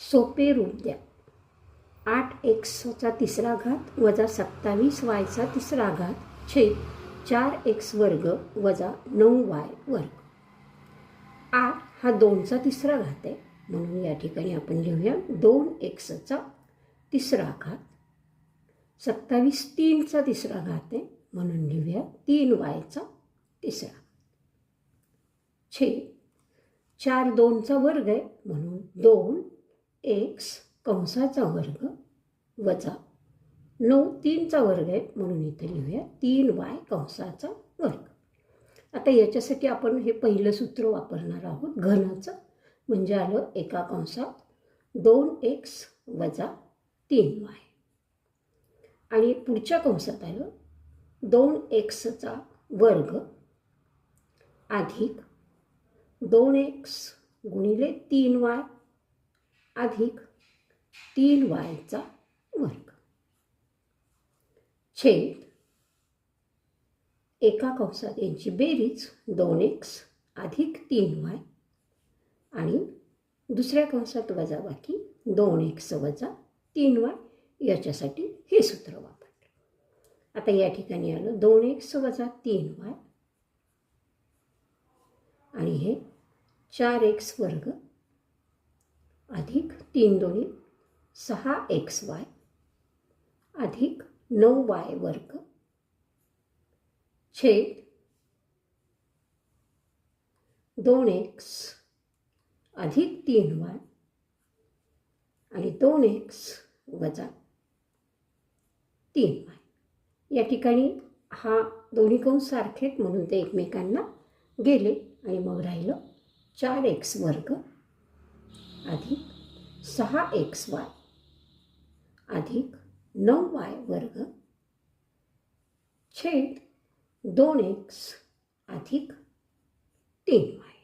सोपे रूप द्या. आठ एक्सचा तिसरा घात वजा सत्तावीस वायचा तिसरा घात छेद चार एक्स वर्ग वजा नऊ वाय वर्ग. आठ हा दोनचा तिसरा घात आहे. म्हणून या ठिकाणी आपण लिहूया दोन एक्सचा तिसरा घात. सत्तावीस तीनचा तिसरा घात आहे. म्हणून लिहूया तीन वायचा तिसरा. छेद चार दोनचा वर्ग आहे. म्हणून दोन एक्स कंसाचा वर्ग वजा नऊ तीनचा वर्ग आहे म्हणून इथे लिहूया तीन वाय कंसाचा वर्ग. आता याच्यासाठी आपण हे पहिलं सूत्र वापरणार आहोत घनाचं. म्हणजे आलं एका कंसात दोन एक्स वजा तीन वाय. आणि पुढच्या कंसात आलं दोन एक्सचा वर्ग अधिक दोन एक्स गुणिले तीन वाय अधिक तीन वायचा वर्ग. छेद एका कंसात यांची बेरीज दोन एक्स अधिक तीन वाय आणि दुसऱ्या कंसात वजाबाकी दोन एक्स वजा तीन वाय याच्यासाठी हे सूत्र वापरलं. आता या ठिकाणी आलं दोन एक्स वजा तीन वाय आणि हे चार एक्स वर्ग अधिक तीन दोन्ही सहा एक्स वाय अधिक नऊ वाय वर्ग छेद दोन एक्स अधिक तीन वाय आणि दोन एक्स वजा तीन वाय. या ठिकाणी हा दोन्ही कंस सारखेत म्हणून ते एकमेकांना गेले आणि मग राहिलं चार एक्स वर्ग अधिक सहा एक्स वाय अधिक नऊ वाय वर्ग छेद दोन एक्स अधिक तीन वाय.